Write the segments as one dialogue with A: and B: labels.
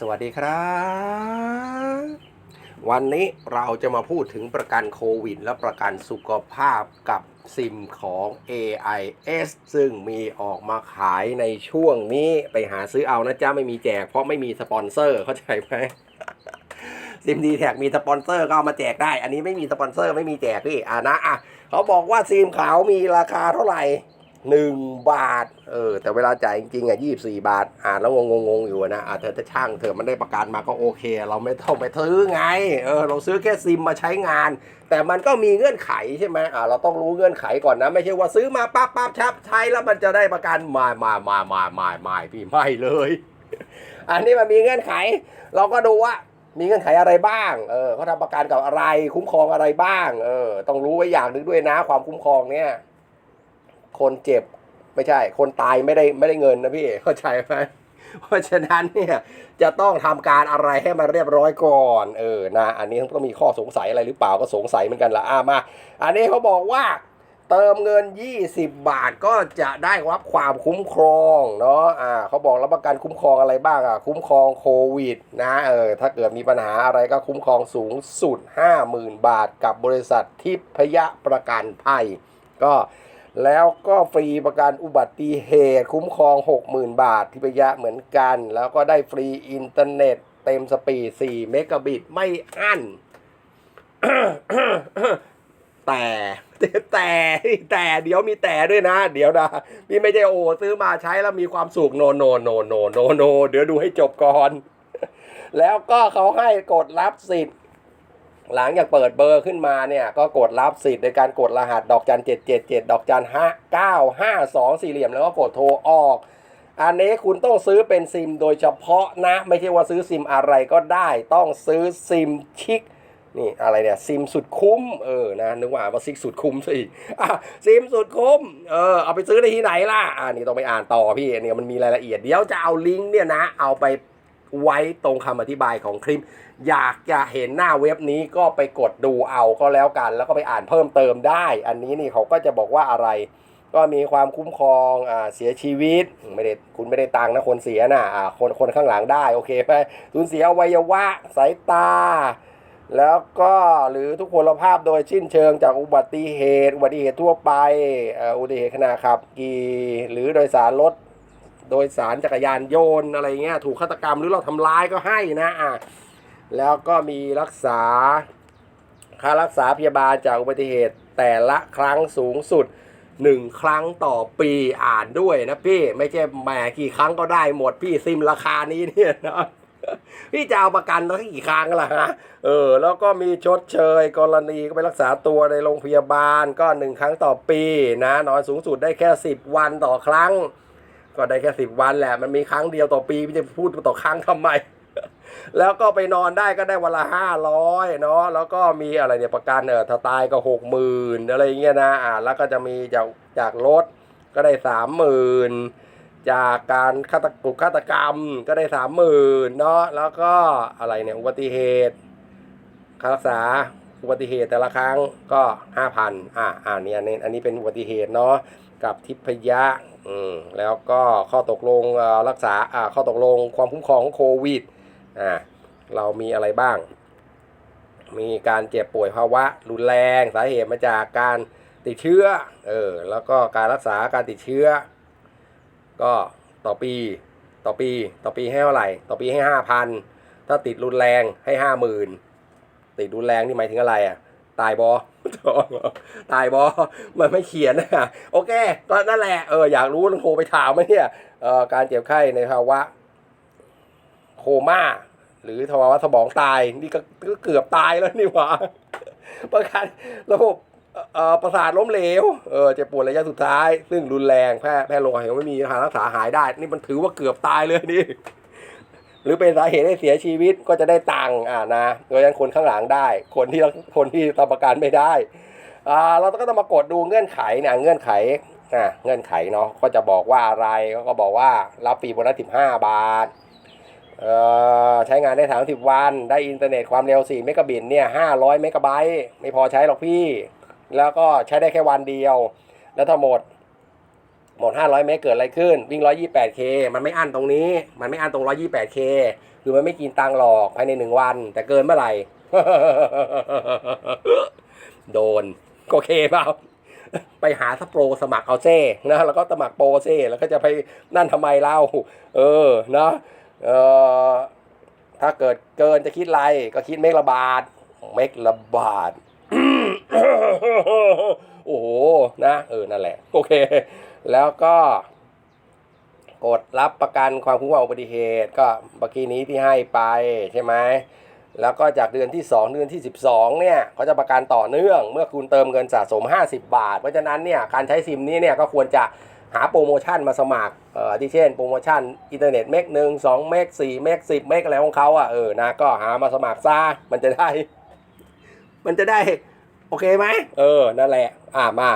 A: สวัสดีครับ วันนี้เราจะมาพูดถึงประกันโควิด และประกันสุขภาพกับซิมของ AIS ซึ่งมีออกมาขายในช่วงนี้ไปหาซื้อเอานะจ๊ะ ไม่มีแจกเพราะไม่มีสปอนเซอร์เข้าใจไหมซิมดีแท็มีสปอนเซอร์ก็เอามาแจกได้ อันนี้ไม่มีสปอนเซอร์ไม่มีแจกพี่อ่านะอะเขาบอกว่าซิมขาวมีราคาเท่าไหร่ หนึ่งบาท เออ แต่เวลาจ่ายจริงๆอะยี่สี่บาท อ่านแล้วงงๆอยู่นะอะเธอจะช่างเธอมันได้ประกันมาก็โอเค เราไม่ต้องไปซื้อไง เออ เราซื้อแค่ซิมมาใช้งาน แต่มันก็มีเงื่อนไขใช่ไหมอ่าเราต้องรู้เงื่อนไขก่อนนะ ไม่ใช่ว่าซื้อมาปั๊บปั๊บชับใช้แล้วมันจะได้ประกันมามามามามามาพี่ไม่เลย อันนี้มันมีเงื่อนไข เราก็ดูว่ามีเงื่อนไขอะไรบ้าง เออเขาทำประกันกับอะไร คุ้มครองอะไรบ้าง เออ ต้องรู้ไว้อย่างหนึ่งด้วยนะ ความคุ้มครองเนี่ย คนเจ็บไม่ใช่ คนตายไม่ได้ไม่ได้เงินนะพี่เข้าใจไหมเพราะฉะนั้นเนี่ยจะต้องทำการอะไรให้มันเรียบร้อยก่อนเออนะอันนี้ต้องมีข้อสงสัยอะไรหรือเปล่าก็สงสัยเหมือนกันละอะมา อันนี้เขาบอกว่าเติมเงิน 20 บาทก็จะได้รับความคุ้มครองเนาะอ่าเขาบอกรับประกันคุ้มครองอะไรบ้างอะคุ้มครองโควิดนะเออถ้าเกิดมีปัญหาอะไรก็คุ้มครองสูงสุด 50,000 บาทกับบริษัททิพยประกันภัย ก็ แล้วก็ฟรีประกันอุบัติเหตุคุ้มครอง 60,000 บาททิพยะเหมือนกัน แล้วก็ได้ฟรีอินเทอร์เน็ตเต็มสปีด 4 เมกะบิตไม่อั้นแต่แต่แต่เดี๋ยวมีแต่ด้วยนะ เดี๋ยวนะพี่ไม่ใช่โอซื้อมาใช้แล้วมีความสุขโนโนโนโนโนโนเดี๋ยวดูให้จบก่อน แล้วก็เขาให้กดรับสิทธิ์ หลังจากเปิดเบอร์ขึ้นมาเนี่ยก็กดรับสิทธิ์ในการกดรหัสดอกจันเจ็ดเจ็ดเจ็ดดอกจันห้าเก้าห้าสองสี่เหลี่ยมแล้วก็กดโทรออก อันนี้คุณต้องซื้อเป็นซิมโดยเฉพาะนะ ไม่ใช่ว่าซื้อซิมอะไรก็ได้ต้องซื้อซิมชิคนี่อะไรเนี่ยซิมสุดคุ้มเออนะนึกว่าว่าซิกสุดคุ้มซะอีกอะซิมสุดคุ้มเออเอาไปซื้อได้ที่ไหนล่ะอ่านี่ต้องไปอ่านต่อพี่เนี่ยมันมีรายละเอียดเดี๋ยวจะเอาลิงก์เนี่ยนะ เอาไป ไว้ตรงคำอธิบายของคลิป อยากจะเห็นหน้าเว็บนี้ก็ไปกดดูเอาก็แล้วกัน แล้วก็ไปอ่านเพิ่มเติมได้ อันนี้นี่เขาก็จะบอกว่าอะไร ก็มีความคุ้มครองอ่าเสียชีวิตไม่ได้คุณไม่ได้ตังค์นะคนเสียนะอ่าคนคนข้างหลังได้โอเคไหมสูญเสียอวัยวะสายตาแล้วก็หรือทุกพลภาพโดยสิ้นเชิงจากอุบัติเหตุ อุบัติเหตุทั่วไปอุบัติเหตุขณะขับขี่หรือโดยสารรถ โดยสารจักรยานโยนอะไรเงี้ยถูกฆาตกรรมหรือเราทำร้ายก็ให้นะอะแล้วก็มีรักษาค่ารักษาพยาบาลจากอุบัติเหตุแต่ละครั้งสูงสุดหนึ่งครั้งต่อปีอ่านด้วยนะพี่ไม่ใช่แหมกี่ครั้งก็ได้หมดพี่ซิมราคานี้เนี่ยนะพี่จะเอาประกันตั้งกี่ครั้งล่ะฮะเออแล้วก็มีชดเชย กรณีก็ไปรักษาตัวในโรงพยาบาลก็หนึ่งครั้งต่อปีนะนอนสูงสุดได้แค่สิบวันต่อครั้ง ก็ได้แค่สิบวันแหละ มันมีครั้งเดียวต่อปีพี่จะพูดต่อครั้งทำไม แล้วก็ไปนอนได้ก็ได้วันละห้าร้อยเนาะ แล้วก็มีอะไรเนี่ยประกันเออถ้าตายก็หกหมื่นอะไรเงี้ยนะ อ่า แล้วก็จะมีจากจากรถก็ได้สามหมื่นจากการฆาตกรฆาตกรรมก็ได้สามหมื่นเนาะ แล้วก็อะไรเนี่ยอุบัติเหตุค่ารักษาอุบัติเหตุแต่ละครั้งก็ห้าพันอ่าอ่าเนี่ยอันนี้อันนี้เป็นอุบัติเหตุเนาะ กับทิพยะอืมแล้วก็ข้อตกลงรักษาอ่าข้อตกลงความคุ้มครองของโควิดอ่าเรามีอะไรบ้าง มีการเจ็บป่วยภาวะรุนแรงสาเหตุมาจากการติดเชื้อเออแล้วก็การรักษาการติดเชื้อ ก็ต่อปีต่อปีต่อปีให้เท่าไหร่ ต่อปีให้ห้าพันถ้าติดรุนแรงให้ห้าหมื่นติดรุนแรงนี่หมายถึงอะไรอะ ตายบอตายบอมันไม่เขียนนะโอเค ก็นั่นแหละเอออยากรู้ลองโทรไปถามมาเนี่ยเอ่อการเจ็บไข้ในภาวะโคม่า หรือภาวะสมองตายนี่ก็เกือบตายแล้วนี่หว่าประกันระบบเอ่อประสาทล้มเหลว เออเจ็บปวดระยะสุดท้าย ซึ่งรุนแรงแพทย์แพทย์โรงพยาบาลไม่มีทางรักษาหายได้ นี่มันถือว่าเกือบตายเลยนี่ หรือเป็นสาเหตุให้เสียชีวิตก็จะได้ตังค์อ่านะโดยเฉพาะคนข้างหลังได้ คนที่คนที่ทำประกันไม่ได้อ่าเราก็ต้องมากดดูเงื่อนไขนะเงื่อนไขอ่าเงื่อนไขเนาะก็จะบอกว่าอะไรก็บอกว่ารับฟรีโบนัสสิบห้าบาทเอ่อใช้งานได้ 30 วัน ได้อินเทอร์เน็ตความเร็ว 4 เมกะบิตเนี่ย 500 เมกะไบต์ไม่พอใช้หรอกพี่ แล้วก็ใช้ได้แค่วันเดียว แล้วถ้าหมด หมด 500 เมกเกิดอะไรขึ้น วิ่ง 128K มันไม่อั้นตรงนี้ มันไม่อั้นตรง 128K คือมันไม่กินตังหรอกภายในหนึ่งวัน แต่เกินเมื่อไหร่ โดนโอเคเปล่าไปหาสโปรสมัครเอาเซ่นะแล้วก็สมัครโปรเซ่แล้วก็จะไปนั่นทำไมเล่า เออนะเออถ้าเกิดเกินจะคิดไรก็คิดเมกละบาทเมกละบาทโอ้โหนะ เออนั่นแหละ โอเค แล้วก็กดรับประกันความคุ้มครองอุบัติเหตุ ก็เมื่อกี้นี้ที่ให้ไปใช่ไหมแล้วก็จากเดือนที่ 2 เดือนที่ 12 เนี่ยเขาจะประกันต่อเนื่อง เมื่อคุณเติมเงินสะสม 50 บาท เพราะฉะนั้นเนี่ยการใช้ซิมนี้เนี่ยก็ควรจะหาโปรโมชั่นมาสมัคร เอ่อที่เช่นโปรโมชั่นอินเทอร์เน็ตเมกหนึ่งสองเมกสี่เมกสิบเมกอะไรของเขาอะเออนะก็หามาสมัครซะมันจะได้ มันจะได้ อเคไหมเออ นั่นแหละ อ่ามา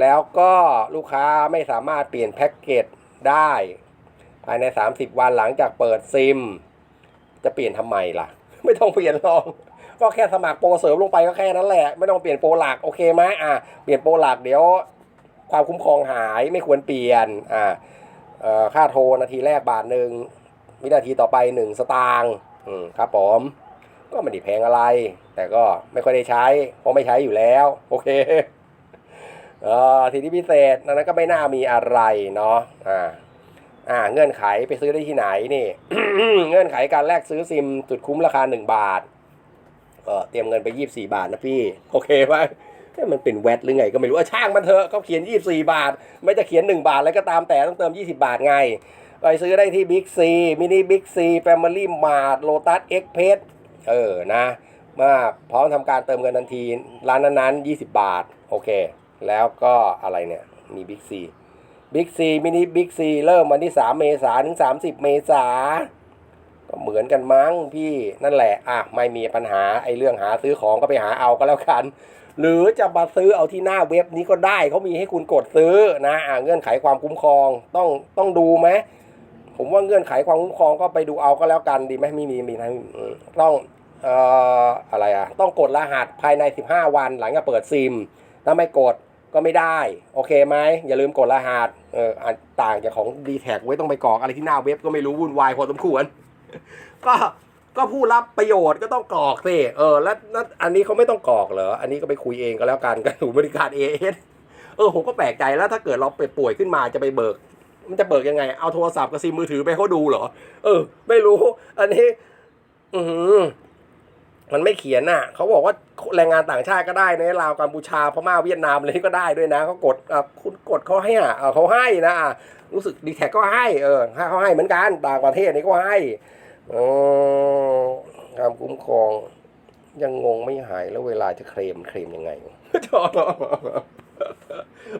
A: แล้วก็ลูกค้าไม่สามารถเปลี่ยนแพ็กเกจได้ ภายใน 30 วันหลังจากเปิดซิม จะเปลี่ยนทำไมล่ะ ไม่ต้องเปลี่ยนหรอกก็แค่สมัครโปรเสริมลงไปก็แค่นั้นแหละ ไม่ต้องเปลี่ยนโปรหลักโอเคไหมอะเปลี่ยนโปรหลักเดี๋ยว ความคุ้มครองหายไม่ควรเปลี่ยนอ่าเอ่อค่าโทรนาทีแรกบาทหนึ่งวินาทีต่อไปหนึ่งสตางค์ครับผม ก็ไม่ได้แพงอะไร แต่ก็ไม่ค่อยได้ใช้ เพราะไม่ใช้อยู่แล้ว โอเคเออทีนี้พิเศษนั้นก็ไม่น่ามีอะไรเนาะอ่าอ่า เงื่อนไขไปซื้อได้ที่ไหนนี่เงื่อนไขการแลกซื้อซิมสุดคุ้มราคา1บาทเออเตรียมเงินไป24บาทนะพี่ โอเคไหมมันเป็นแวดหรือไงก็ไม่รู้อะช่างมันเถอะเขาเขียน24บาท ไม่จะเขียน1บาทอะไรก็ตามแต่ต้องเติม20บาทไง ไปซื้อได้ที่บิ๊กซีมินิบิ๊กซีแฟมิลี่มาร์ทโลตัสเอ็กเพส เออนะมาพร้อมทำการเติมเงินทันที ร้านนั้นๆ 20 บาท โอเค แล้วก็อะไรเนี่ยมีบิ๊กซีบิ๊กซีมินิบิ๊กซีเริ่มวันที่ 3 เมษายนถึง 30 เมษาก็เหมือนกันมั้งพี่นั่นแหละอะไม่มีปัญหาไอ้เรื่องหาซื้อของก็ไปหาเอาก็แล้วกัน หรือจะมาซื้อเอาที่หน้าเว็บนี้ก็ได้เขามีให้คุณกดซื้อนะอะเงื่อนไขความคุ้มครองต้องต้องดูไหม ผมว่าเงื่อนไขความคุ้มครองก็ไปดูเอาก็แล้วกันดีไหมมีมีมีทั้งต้องเอ่ออะไรอะต้องกดรหัสภายใน 15 วันหลังจากเปิดซิม ถ้าไม่กดก็ไม่ได้ โอเคไหมอย่าลืมกดรหัสเอออะต่างจากของ d t แทไว้ต้องไปกรอกอะไรที่หน้าเว็บก็ไม่รู้วุ่นวายพอสมควร ก็ก็ผู้รับประโยชน์ก็ต้องกรอกสิเออแล้วแล้วอันนี้เขาไม่ต้องกรอกเหรออันนี้ก็ไปคุยเองก็แล้วกันกับศูนย์บริการ AS เออผมก็แปลกใจแล้วถ้าเกิดเราไปป่วยขึ้นมาจะไปเบิก มันจะเบิกยังไง เอาโทรศัพท์กับซิมมือถือไปเขาดูเหรอ เออ ไม่รู้ อันนี้ อือหือมันไม่เขียนน่ะ เขาบอกว่าแรงงานต่างชาติก็ได้ในลาวกัมพูชาพม่าเวียดนามอะไรก็ได้ด้วยนะเขากดคุณกดเขาให้อะเขาให้นะรู้สึกดีแท็กก็ให้เออให้เขาให้เหมือนกันต่างประเทศนี่ก็ให้อ๋อการคุ้มครอง ยังงงไม่หายแล้วเวลาจะเคลมเคลมยังไง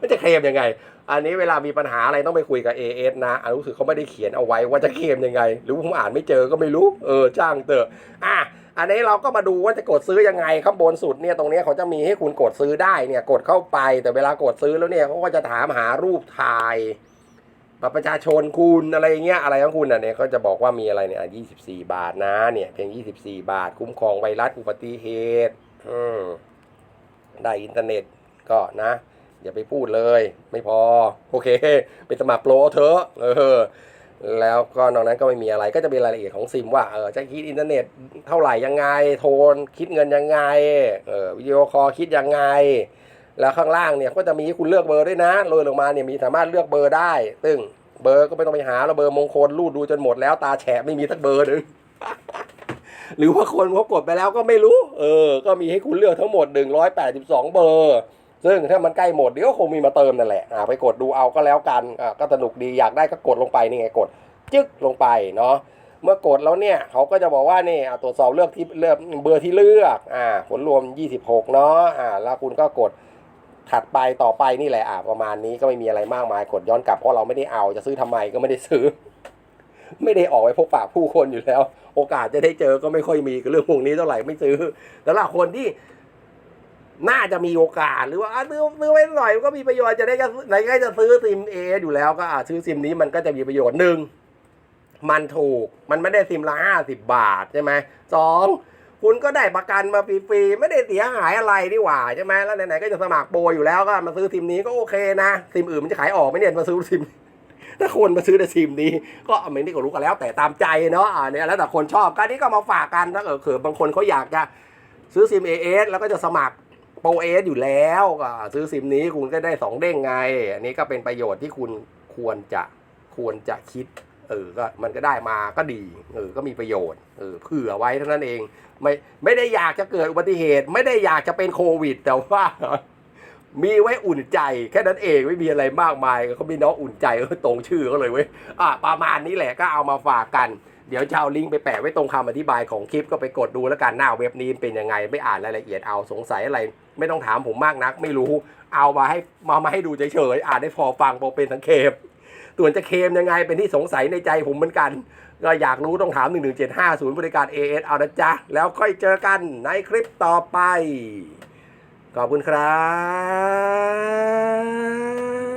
A: มันจะเคลมยังไง อันนี้เวลามีปัญหาอะไรต้องไปคุยกับ AS นะอันรู้สึกเขาไม่ได้เขียนเอาไว้ว่าจะเคลมยังไง หรือผมอ่านไม่เจอก็ไม่รู้ เออจ้างเตอะอะอันนี้เราก็มาดูว่าจะกดซื้อยังไงข้างบนสุดเนี่ยตรงนี้เขาจะมีให้คุณกดซื้อได้เนี่ยกดเข้าไป แต่เวลากดซื้อแล้วเนี่ยเขาก็จะถามหารูปถ่ายบัตรประชาชนคุณอะไรเงี้ยอะไรของคุณอะเนี่ยเขาจะบอกว่ามีอะไรเนี่ยยี่สิบสี่บาทนะเนี่ยเพียงยี่สิบสี่บาท คุ้มครองไวรัสอุบัติเหตุ อืมได้อินเทอร์เน็ตก็นะ อย่าไปพูดเลย ไม่พอ โอเค ไปสมัครโปรเถอะเออแล้วก็นอกนั้นก็ไม่มีอะไรก็จะเป็นรายละเอียดของซิมว่าเออจะคิดอินเทอร์เน็ตเท่าไหร่ยังไง โทนคิดเงินยังไงเออวิดีโอคอลคิดยังไง แล้วข้างล่างเนี่ยก็จะมีให้คุณเลือกเบอร์ด้วยนะโรยลงมาเนี่ยมีสามารถเลือกเบอร์ได้ ซึ่งเบอร์ก็ไม่ต้องไปหาแล้วเบอร์มงคลรูดดูจนหมดแล้วตาแฉะไม่มีสักเบอร์หนึ่งหรือว่าคนเขากดไปแล้วก็ไม่รู้ เออ ก็มีให้คุณเลือกทั้งหมด 182 เบอร์ ซึ่งถ้ามันใกล้หมดเดี๋ยวคงมีมาเติมนั่นแหละอ่าไปกดดูเอาก็แล้วกันอ่าก็สนุกดีอยากได้ก็กดลงไปนี่ไงกดจึ๊กลงไปเนาะเมื่อกดแล้วเนี่ยเขาก็จะบอกว่านี่อ่าตรวจสอบเลือกที่เลือกเบอร์ที่เลือกอ่าผลรวม 26 เนาะอ่าแล้วคุณก็กดถัดไปต่อไปนี่แหละอ่าประมาณนี้ก็ไม่มีอะไรมากมายกดย้อนกลับเพราะเราไม่ได้เอาจะซื้อทำไมก็ไม่ได้ซื้อ ไม่ได้ออกไปพบปะผู้คนอยู่แล้ว โอกาสจะได้เจอก็ไม่ค่อยมีกับเรื่องพวกนี้เท่าไหร่ไม่ซื้อแต่ละคนที่ น่าจะมีโอกาสหรือว่าซื้อซื้อไว้หน่อยก็มีประโยชน์จะได้จะไหนก็จะซื้อซิมเออยู่แล้วก็อะซื้อซิมนี้มันก็จะมีประโยชน์หนึ่งมันถูกมันไม่ได้ซิมละห้าสิบบาทใช่ไหมสองคุณก็ได้ประกันมาฟรีๆไม่ได้เสียหายอะไรดีกว่าใช่ไหมแล้วไหนๆก็จะสมัครโปรอยู่แล้วก็มาซื้อซิมนี้ก็โอเคนะซิมอื่นมันจะขายออกไหมเนี่ยมาซื้อซิมถ้าคนมาซื้อในซิมนี้ ก็ไม่ได้ก็รู้กันแล้ว แต่ตามใจเนาะอ่าเนี่ยแล้วแต่คนชอบการนี้ก็มาฝากกันถ้าเกิดเผื่อบางคนเขาอยากจะซื้อซิม AS แล้วก็จะสมัคร โปรเอสอยู่แล้วก็ซื้อซิมนี้คุณก็ได้สองเด้งไง อันนี้ก็เป็นประโยชน์ที่คุณควรจะควรจะคิด เออก็มันก็ได้มาก็ดี เออก็มีประโยชน์เออเผื่อไว้เท่านั้นเอง ไม่ไม่ได้อยากจะเกิดอุบัติเหตุ ไม่ได้อยากจะเป็นโควิด แต่ว่า มีไว้อุ่นใจ แค่นั้นเองไม่มีอะไรมากมายเขามีน้องอุ่นใจตรงชื่อเขาเลยเว้ยอะประมาณนี้แหละก็เอามาฝากกัน เดี๋ยวจะเอาลิงก์ไปแปะไว้ตรงคำอธิบายของคลิปก็ไปกดดูแล้วกันหน้าเว็บนี้เป็นยังไงไม่อ่านรายละเอียดเอาสงสัยอะไร ไม่ต้องถามผมมากนัก ไม่รู้เอามาให้มามาให้ดูเฉยๆอ่านได้พอฟังพอเป็นสังเขปส่วนจะเคมยังไงเป็นที่สงสัยในใจผมเหมือนกัน ก็อยากรู้ต้องถาม 11750 ศูนย์บริการ AS เอานะจ๊ะแล้วค่อยเจอกันในคลิปต่อไป ขอบคุณครับ